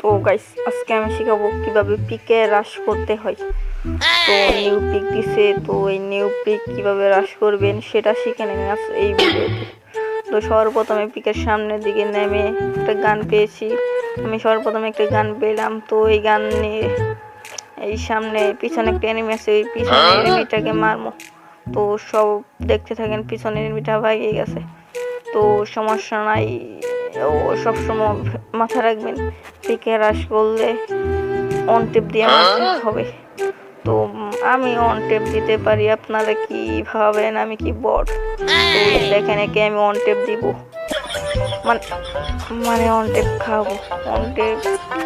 তো গাইস আজকে আমি শেখাবো কীভাবে পিকে হ্রাস করতে হয়। তো নিউ পিক দিছে তো এই নিউ পিক কীভাবে হ্রাস করবেন সেটা শিখে নেবেন আজ এই ভিডিওতে। তো সর্বপ্রথমে পিকের সামনের দিকে নেমে একটা গান পেয়েছি। আমি সর্বপ্রথমে একটা গান পেলাম তো এই গান নিয়ে এই সামনে পিছনে একটা এনিমি আছে ওই পিছনে এনিমিটাকে মারমো তো সব দেখতে থাকেন পিছনে এনিমিটা ভাগিয়ে গেছে। তো সমস্যা নাই। ও সবসময় মাথা রাখবেন। পিকে হ্রাস করলে অন টেপ দিয়ে মারতে হবে। তো আমি অন টেপ দিতে পারি আপনারা কি ভাবেন? আমি কি বট দেখেন একে আমি অন টেপ দিব। মানে মানে অন টেপ খাব। অন টেপ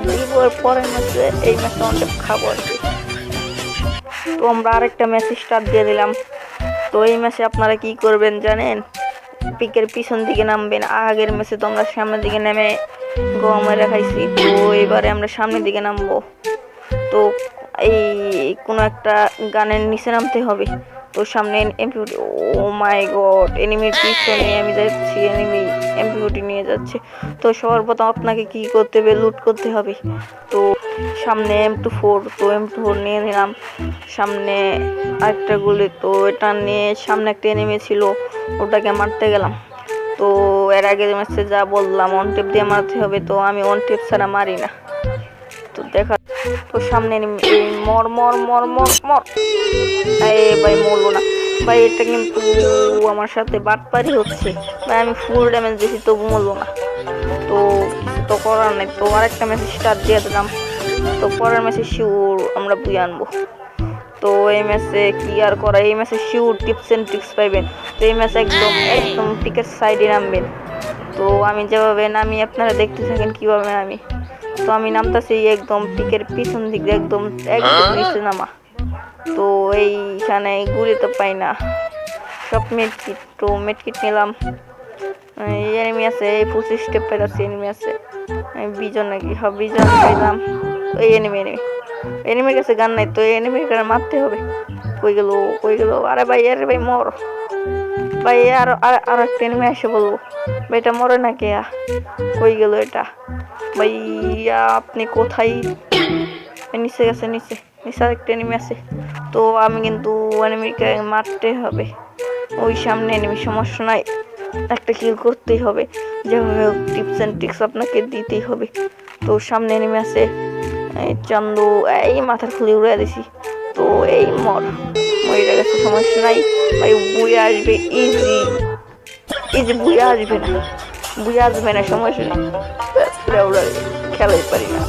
দিব পরের ম্যাচে এই ম্যাচে অন টেপ খাব আর কি। তো আমরা আরেকটা ম্যাচ স্টার্ট দিয়ে দিলাম। তো এই ম্যাচে আপনারা কি করবেন জানেন? পিকের পিছন দিকে নামবেন, আগের ম্যাচে তো আমরা সামনের দিকে নেমে গমে রাখাইছি তো এবারে আমরা সামনের দিকে নামবো। তো এই কোনো একটা গানের নিচে নামতে হবে। তো সামনে এমপিউটি ও মাই গড, এনিমির পিছনে আমি যাচ্ছি, এনিমি এমপিউটি নিয়ে যাচ্ছে। তো সর্বপ্রথম আপনাকে কি করতে হবে? লুট করতে হবে। তো সামনে এম টু ফোর তো এম টু ফোর নিয়ে নিলাম। সামনে আরেকটা গুলি, তো এটা নিয়ে সামনে একটা এনিমি ছিল, ওটাকে মারতে গেলাম। তো এর আগে ম্যাচে যা বললাম অন টেপ দিয়ে মারতে হবে, তো আমি অন টেপ ছাড়া মারি না। তো দেখা, তো সামনে মর মর মর মর মর। এই ভাই, মরলো না। ভাই, এটা কিন্তু আমার সাথে বাটপারি হচ্ছে। ভাই, আমি ফুল ড্যামেজ দিয়েছি, তবু মরলো না। তো তো করার নেই, তো আরেকটা ম্যাচে স্টার্ট দিয়ে দিলাম। তো পরের ম্যাচে শিওর আমরা বুঝে আনব। তো এই ম্যাচে ক্লিয়ার করা, এই ম্যাচে শিওর টিপস এন্ড ট্রিক্স পাইবেন। তো এই ম্যাচে একদম একদম টিকের সাইডে নামবেন। তো আমি যেভাবে নামি, আপনারা দেখতে থাকেন কীভাবে নামি। তো আমি নামতাছি একদম পিকের পিছন দিক দিয়ে, একদম একদম নিচে নামা। তো এইখানে গুলি তো পাই না। সব মেডকিট তো মেডকিট নিলাম। এই এনিমি আছে, এই পঁচিশ স্টেপ পেলাচ্ছি এনিমি আছে। বিজন নাকি সব বিজন পেলাম ওই এনিমি এনিমি এনিমির কাছে গান নাই তো এনিমির কাছে মারতে হবে। কই গেল কই গেল? আরে ভাই আরে ভাই, মর। ভাই, আর, আর- একটা এনিমি এসে বলব। ভাই, এটা মরে না কে? কই গেল এটা? ভাইয়া আপনি কোথায়? নিচে গেছে, নিচে। নিচে আরেকটা এনিমি আছে। তো আমি কিন্তু এনিমিকে মারতে হবে। ওই সামনে এনিমি সমস্যা নাই। একটা কিল করতেই হবে। যেভাবে টিপস অ্যান্ড ট্রিক্স আপনাকে দিতেই হবে। তো সামনে এনিমি আছে। এই চান্দু, এই মাথার খুলি উড়ে দিছি। তো এই মর মরে গেছে, সমস্যা নাই। ভাই বুয়ে আসবে ইজি ইজি বুয়ে আসবে না বুয়ে আসবে না, সমস্যা নেই। খেলাই পারি না।